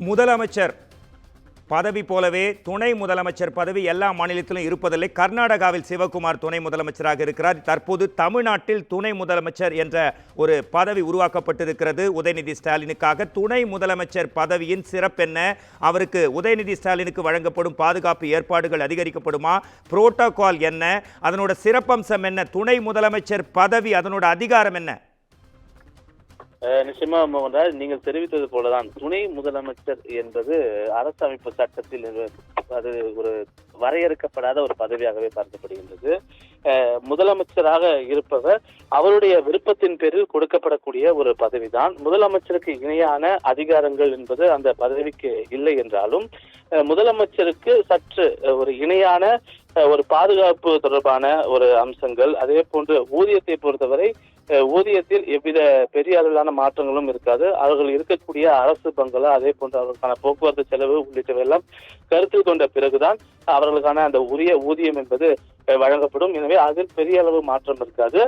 முதலமைச்சர் பதவி போலவே துணை முதலமைச்சர் பதவி எல்லா மாநிலத்திலும் இருப்பதில்லை. கர்நாடகாவில் சிவகுமார் துணை முதலமைச்சராக இருக்கிறார். தற்போது தமிழ்நாட்டில் துணை முதலமைச்சர் என்ற ஒரு பதவி உருவாக்கப்பட்டிருக்கிறது உதயநிதி ஸ்டாலினுக்காக. துணை முதலமைச்சர் பதவியின் சிறப்பென்ன அவருக்கு உதயநிதி ஸ்டாலினுக்கு வழங்கப்படும் பாதுகாப்பு ஏற்பாடுகள் அதிகரிக்கப்படுமா? புரோட்டோகால் என்ன? அதனோட சிறப்பம்சம் என்ன? துணை முதலமைச்சர் பதவி அதனோட அதிகாரம் என்ன? நிச்சயமா மோகன்ராஜ் நீங்கள் தெரிவித்தது போலதான். துணை முதலமைச்சர் என்பது அரசமைப்பு சட்டத்தில் அது ஒரு வரையறுக்கப்படாத ஒரு பதவியாகவே பார்க்கப்படுகின்றது. முதலமைச்சராக இருப்பவர் அவருடைய விருப்பத்தின் பேரில் கொடுக்கப்படக்கூடிய ஒரு பதவிதான். முதலமைச்சருக்கு இணையான அதிகாரங்கள் என்பது அந்த பதவிக்கு இல்லை என்றாலும் முதலமைச்சருக்கு சற்று ஒரு இணையான ஒரு பாதுகாப்பு தொடர்பான ஒரு அம்சங்கள். அதே போன்று ஊதியத்தை பொறுத்தவரை ஊதியத்தில் எவ்வித பெரிய அளவிலான மாற்றங்களும் இருக்காது. அவர்கள் இருக்கக்கூடிய அரசு பங்களா அதே போன்று அவர்களுக்கான போக்குவரத்து செலவு உள்ளிட்டவையெல்லாம் கருத்தில் கொண்ட பிறகுதான் அவர்களுக்கான அந்த உரிய ஊதியம் என்பது வழங்கப்படும். எனவே அதில் பெரிய அளவு மாற்றம் இருக்காது.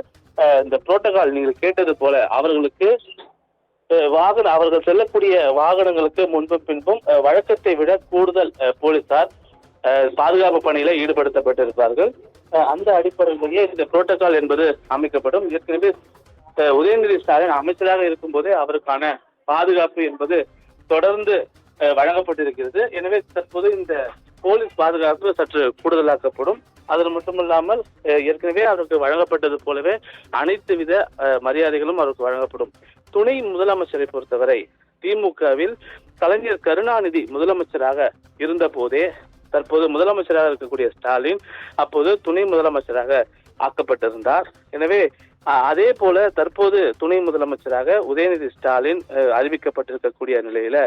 இந்த புரோட்டோகால் நீங்கள் கேட்டது போல அவர்களுக்கு வாகன அவர்கள் செல்லக்கூடிய வாகனங்களுக்கு முன்பும் பின்பும் வழக்கத்தை விட கூடுதல் போலீசார் பாதுகாப்பு பணியில ஈடுபடுத்தப்பட்டிருப்பார்கள். அந்த அடிப்படையிலேயே இந்த புரோட்டோகால் என்பது அமைக்கப்படும். ஏற்கனவே உதயநிதி ஸ்டாலின் அமைச்சராக இருக்கும் போதே அவருக்கான பாதுகாப்பு என்பது தொடர்ந்து வழங்கப்பட்டிருக்கிறது. எனவே தற்போது இந்த போலீஸ் பாதுகாப்பு சற்று கூடுதலாக்கப்படும். அது மட்டுமல்லாமல் ஏற்கனவே அவருக்கு வழங்கப்பட்டது போலவே அனைத்து வித மரியாதைகளும் அவருக்கு வழங்கப்படும். துணை முதலமைச்சரை பொறுத்தவரை திமுகவில் கலைஞர் கருணாநிதி முதலமைச்சராக இருந்த போதே தற்போது முதலமைச்சராக இருக்கக்கூடிய ஸ்டாலின் அப்போது துணை முதலமைச்சராக ஆக்கப்பட்டிருந்தார். எனவே அதே போல தற்போது துணை முதலமைச்சராக உதயநிதி ஸ்டாலின் அறிவிக்கப்பட்டிருக்கக்கூடிய நிலையில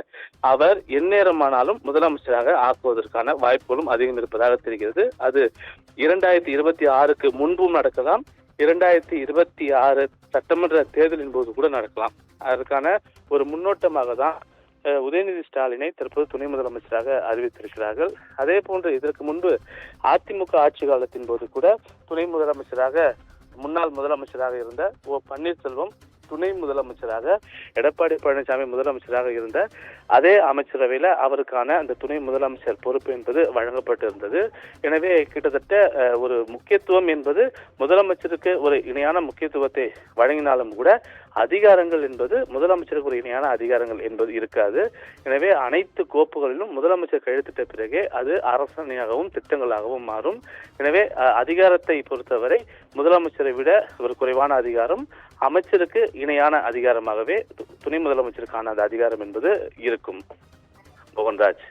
அவர் எந்நேரமானாலும் முதலமைச்சராக ஆக்குவதற்கான வாய்ப்புகளும் அதிகம் இருப்பதாக தெரிகிறது. அது இரண்டாயிரத்தி இருபத்தி ஆறுக்கு முன்பும் நடக்கலாம் இரண்டாயிரத்தி இருபத்தி ஆறு சட்டமன்ற தேர்தலின் போது கூட நடக்கலாம். அதற்கான ஒரு முன்னோட்டமாக தான் உதயநிதி ஸ்டாலினை தற்போது துணை முதலமைச்சராக அறிவித்திருக்கிறார்கள். அதே போன்று இதற்கு முன்பு அதிமுக ஆட்சி காலத்தின் போது கூட துணை முதலமைச்சராக முன்னாள் முதலமைச்சராக இருந்த ஓ பன்னீர்செல்வம் துணை முதலமைச்சராக எடப்பாடி பழனிசாமி முதலமைச்சராக இருந்த அதே அமைச்சரவையில் அவருக்கான அந்த துணை முதலமைச்சர் பொறுப்பு என்பது வழங்கப்பட்டிருந்தது. எனவே கிட்டத்தட்ட ஒரு முக்கியத்துவம் என்பது முதலமைச்சருக்கு ஒரு இணையான முக்கியத்துவத்தை வழங்கினாலும் கூட அதிகாரங்கள் என்பது முதலமைச்சருக்கு ஒரு இணையான அதிகாரங்கள் என்பது இருக்காது. எனவே அனைத்து கோப்புகளிலும் முதலமைச்சர் கையெழுத்திட்ட பிறகே அது அரசணையாகவும் திட்டங்களாகவும் மாறும். எனவே அதிகாரத்தை பொறுத்தவரை முதலமைச்சரை விட ஒரு குறைவான அதிகாரம் அமைச்சருக்கு இணையான அதிகாரமாகவே துணை முதலமைச்சருக்கான அந்த அதிகாரம் என்பது இருக்கும். மோகன்ராஜ்.